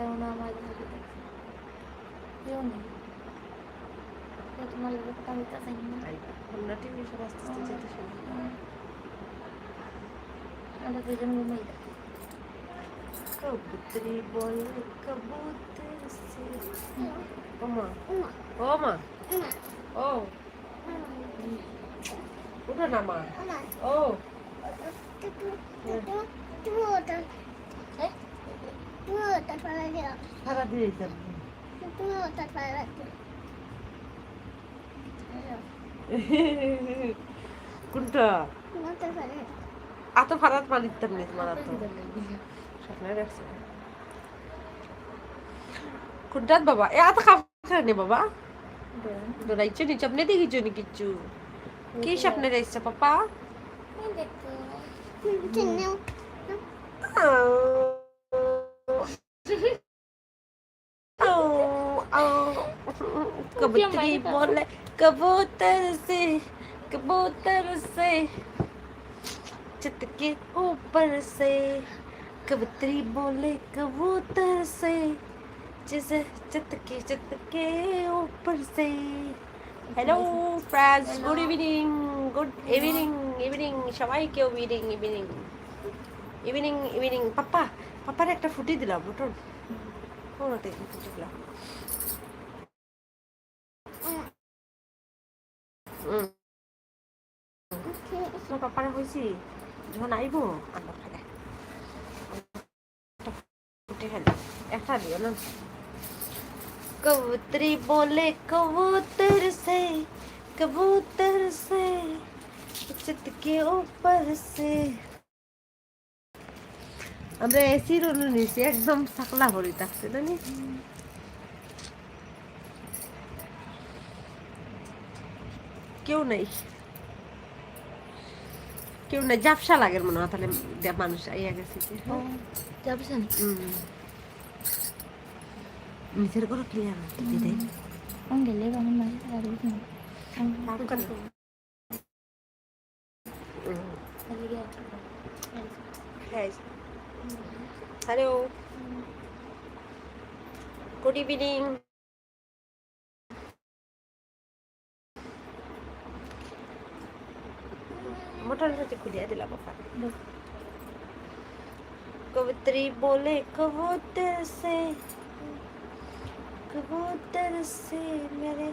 কেউ না আমার ভাবি দেখছে কেউ নেই কেউ তোমার লোক কথা হইতে চাই না অন্য টিভি সব আস্তে আস্তে যেতে শুরু আমরা দুজন ঘুমাই থাকি কবুতরি বলে কবুতর সে ও মা ও মা ও উঠো না মা ও হ্যাঁ সারা দিয়ে কোনটা আতো ফারাত মালিতাম নি তোমার আতো স্বপ্নে দেখছ কোনটাত বাবা এ আতো খাবার নি বাবা দৌড়াইছো নি স্বপ্নে দেখিছো নি কিচ্ছু কি স্বপ্নে দেখছ পাপা कबूतरी बोले कबूतर से कबूतर से छत के ऊपर से कबूतरी बोले कबूतर से जैसे छत के छत के ऊपर से hello friends good evening good evening evening সবাইকে evening evening evening evening Pappa পাপ্পার একটা ফুটি দিলাম ওঠুন ওটাতে ফুটি দিলাম তোর পাপারা হয়েছি যখন আইব আন্ডা ফেলে ফুটে ফেলে একটা দিও না कबूतरी बोले कबूतर से कबूतर से छत के ऊपर से আমরা এসি রুল নিছি একদম সাকলা ভরি থাকছে জানি কেউ নেই কেউ নেই জাপসা লাগে মনে হয় তাহলে মানুষ আইয়া গেছে হুম। নিজের করে ক্লিয়ার দিদি গেলে বাংলা মাঝে হ্যালো। গুড ইভিনিং মোটর সাথে খুলিয়া দিলা বাবা कबूतरी बोले कबूतर से कबूतर से मेरे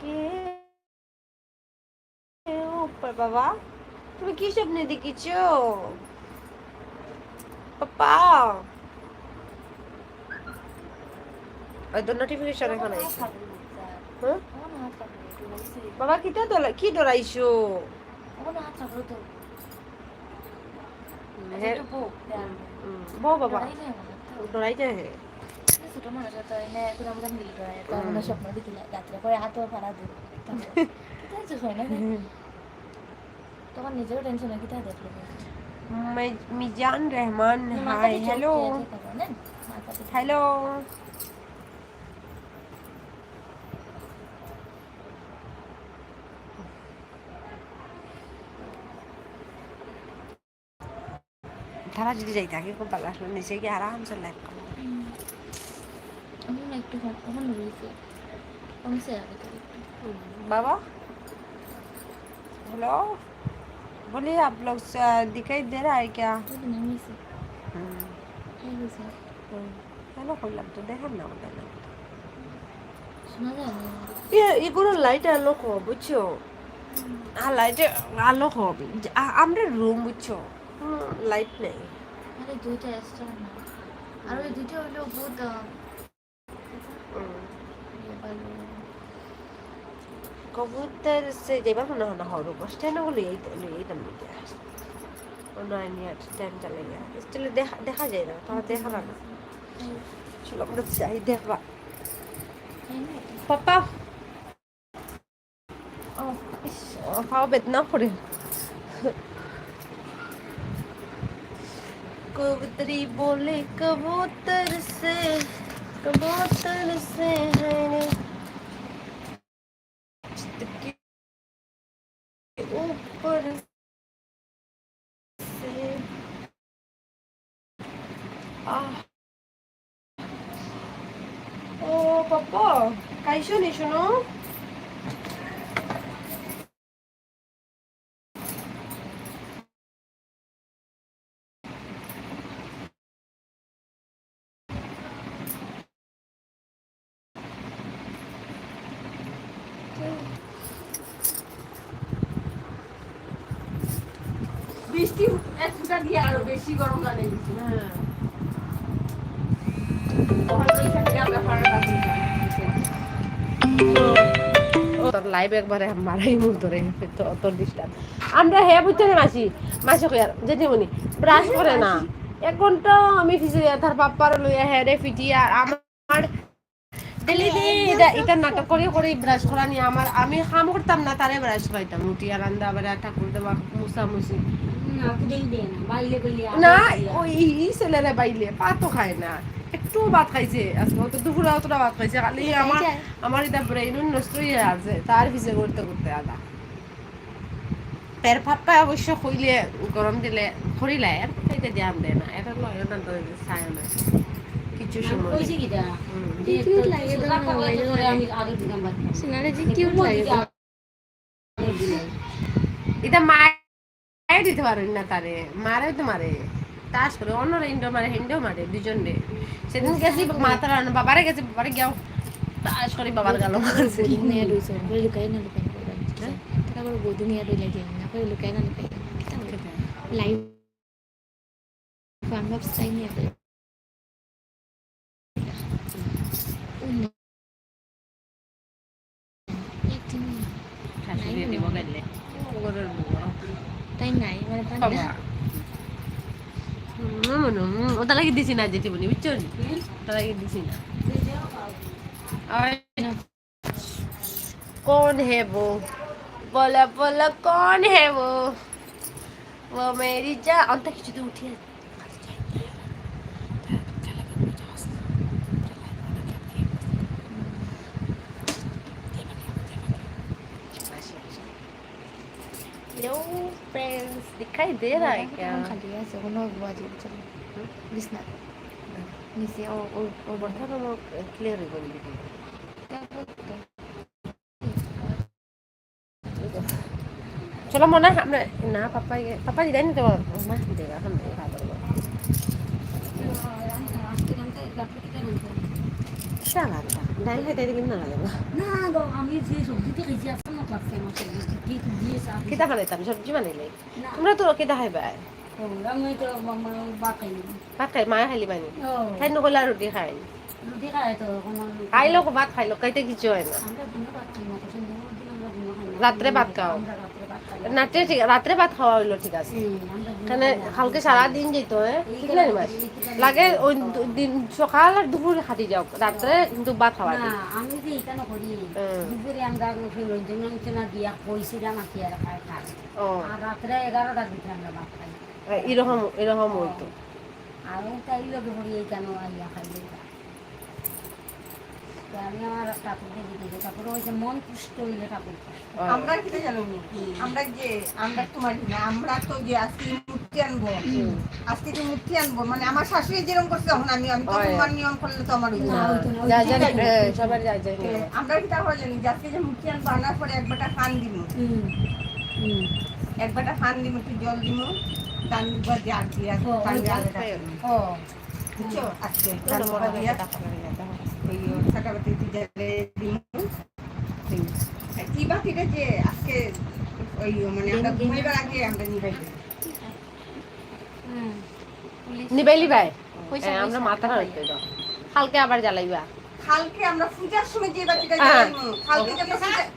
के ऊपर বাবা তুমি কি স্বপ্নে দেখিছো পাপা ওই তো নোটিফিকেশন এখন আইছে হ্যাঁ বাবা কিটা দলা কি দলাইছো? বউ বাবা। দলাইতে হে। ছোট মানুষ তো এনে কোনো মতন মিল করে তো আমরা স্বপ্ন দেখিলে রাত্রে পরে হাত ফাড়া দিই টেনশন হয় না তখন নিজেরও টেনশন হয় কি দেখল? Mizan Rahman hi hello. Hello. তারা যদি যাইতে আগে খুব ভালো আসলে নিচে গিয়ে আরামসে লাইভ করবো আমি না একটু এখন রয়েছে কমছে আগে থেকে बाबा हेलो बोलिए आप लोग स- दिखाई दे रहा है क्या একটু নেমেছে এই হয়েছে हेलो করলাম তো দেখেন না ওটা না শোনা যায় না ইয়ে এগুলো লাইট আলো কো বুঝছো আর লাইটে আলো হবে আমরা রুম বুঝছো লাইট নেই। আরে দুইটা এক্সট্রা না। আর ওই দুইটা হলো বহুত কবুতর সে যাইবার মনে হয় না হরু বস ট্রেনগুলো এই এই দাম দিতে নয় নিয়ে টাইম চলে গিয়া চলে দেখা দেখা যায় না তোমার দেখা না। চলো আমরা যাই দেখবা পাপা। ও ইস, ও, পাও বেদনা করে कबूतरी बोले, कबूतर से कबूतर से है। ऊपर से। आह। ओ पापा कैसे नहीं सुनो? দিয়ে আরও বেশি গরম লাগে হ্যাঁ। তোর লাইভ একবারে মারাই মুখ ধরে তোর ডিস্টার্ব আমরা হে বুঝতে না মাসি মাসি কই আর? যেতে ব্রাশ করে না। এখন তো আমি ফিসে তার পাপ্পার লইয়া হে রে ফিটি আর আমার ডেলি এটা এটা নাটক করে করে ব্রাশ করা নিয়ে আমার আমি কাম করতাম না তারে ব্রাশ করাইতাম। রুটি আর আবার ঠাকুর দেওয়া মুসা মুসি না ওই ছেলেরা বাইলে পাতো খায় না। একটু ভাত খাইছে আজকে তো দুপুরে অতটা ভাত খাইছে খালি আমার আমার এটা ব্রেইন নষ্ট হয়ে আছে তার পিছে করতে করতে আদা। এর পাপ্পা অবশ্য কইলে গরম দিলে খড়িলাই আর খাইতে দিয়াম দেয় না। এটা লয় না তো চায় না কিছু সময়। এটা মায়ের দিতে পারেন না তারে মারে তো মারে তাস করে অন্যরা ইন্ডো মারে হিন্ডো মারে দুজন রে সেদিন গেছি মাতার বাবারে গেছে বাবারে গেও তাস করে বাবার গালো মারছে নিয়ে রইছে করে লুকাই না লুকাই তারপর বধু নিয়ে রইলে দিয়ে না করে লুকাই না লুকাই লাইভ ফার্ম অফ সাইন নিয়ে করে শাশুড়ি দিব গেলে ওগরের বুয়া তাই নাই মানে বাবা ওটা লাগি দিছি না যেটি বলি বুঝছো ওটা লাগি দিছি না और कौन है वो बोला बोला कौन है वो वो मेरी जा अंत কিছু তো উঠে हेलो फ्रेंड्स दिखाई दे रहा है क्या খালি আছে কোনো বাজি চলো বিছনা নিচে ও ও ও বন্ধ বর্তমানে ক্লিয়ার হয়ে গেল চলো মনে হয় আমরা না পাপা পাপা দিদাই নিতে পারবো মা দেবা এখন খাবার সালাদটা ডাল খাইতে দিবি না লাগে কিতা তাম সবজি বানাইলে তোমরা তো কিতা খাইবা ভাত খাই মায়ে খাইলি বানি খাই নকলে আর রুটি খাই খাইলো ভাত খাইলো কাইতে কিছু হয় না রাত্রে ভাত খাও। রাত্রে ঠিক রাত্রে ভাত খাওয়া হইল ঠিক আছে। এখানে কালকে সারা দিন যেত হ্যাঁ? মাস? লাগে ওই দিন সকাল আর দুপুরে খাটি যাও। রাত্রে কিন্তু ভাত খাওয়া আমি যে এটা নকরি হুম। দুপুরে আমরা রঞ্জনা দিয়া কইছিলাম আর খাই খাই। ও। আর রাত্রে এগারোটার দিকে আমরা ভাত খাই। এরকম এরকম হইতো। আর তাই পড়ি এই কেন আইয়া খাইলে তো আমি আমার ঠাকুরকে দিতে তারপরে ওই যে মন পুষ্ট হইলে ঠাকুর আমরা কি জানো নি? আমরা যে আমরা তোমার না আমরা তো যে আজকে মূর্তি আনব আজকে যে মূর্তি আনব মানে আমার শাশুড়ি যেরকম করছে তখন আমি আমি তো তোমার নিয়ম করলে তো আমার হইতো না। যা যা এ, সবার যা যা আমরা কি তাহলে জানি যে আজকে যে মূর্তি আনব আনার পরে এক বাটা ফান দিব হুম। হুম ফান দিব একটু জল দিব টান দিব দিয়া ওই দিয়া জাগ ও বুঝছ? আজকে টান দিব দিয়া ওই সাটা বাটি জালে দিব এই, আর কি বাটিটা যে আজকে ওই মানে আমরা ঘুমাইবার আগে আমরা নিবাই নিবাইলি ভাই আমরা মাথা রাখতে দাও কালকে আবার জ্বালাইবা। কালকে আমরা পূজার সময় যে হ্যাঁ। জ্বালাইমু কালকে যে আমরা পূজা-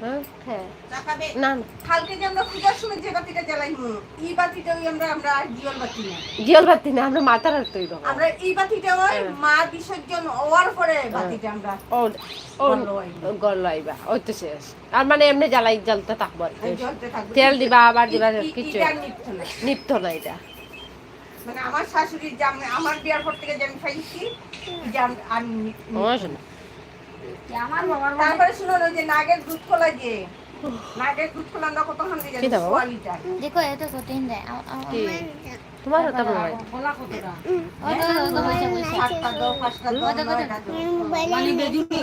হ্যাঁ হ্যাঁ না না কালকে যে আমরা পূজার সময় যে বাতিটা জ্বালাইমু এই বাতিটা আমরা আমরা জিয়ল বাতি না। জিয়ল বাতি না আমরা মাথা রাখতে হইব আমরা এই বাতিটা ওই হ্যাঁ। মা বিসর্জন হওয়ার পরে বাতিটা আমরা ও ও গল্ল আইবা। গল্ল আইবা। ওই তো শেষ। আর মানে এমনি জ্বালাই জ্বালতে থাকব আর তেল দিবা আবার দিবা কিছু নিত্য না। এটা। মানে আমার শাশুড়ি যে আমার বিয়ার পর থেকে যে আমি খাইছি যে আমি তারপরে শুনো না যে নাগের দুধ কলা যে নাগের দুধ দিয়ে। দাও দেখো এটা কঠিন তোমার কতটা? ওই তো ওই তো বসে বসে আটটা দাও পাঁচটা দাও নয়টা মানে বেজুনি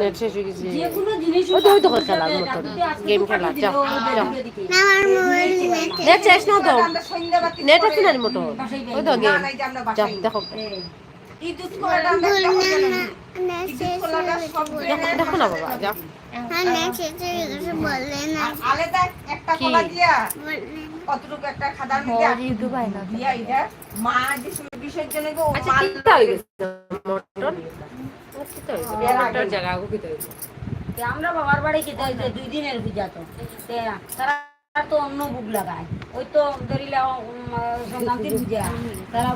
নেট শেষ হয়ে গেছে। যে কোনো জিনিস ওই তো ওই তো খেলার মতন গেম খেলা যাও যাও। নেট শেষ না তো নেট আছে না মোটো ওই তো গেম না এই যে আমরা যাও দেখো। আমরা দেখো না বাবা যাও একটা কলা দিয়া। কতটুকু একটা খাদার দিয়া এটা মা আচ্ছা গেছে মটন? মটন জায়গা বাবার বাড়ি খেতে হয়েছে দুই দিনের পূজা তো। তারা তো অন্য বুক লাগায়। ওই তো ধরিলা সংক্রান্তির পূজা। তারা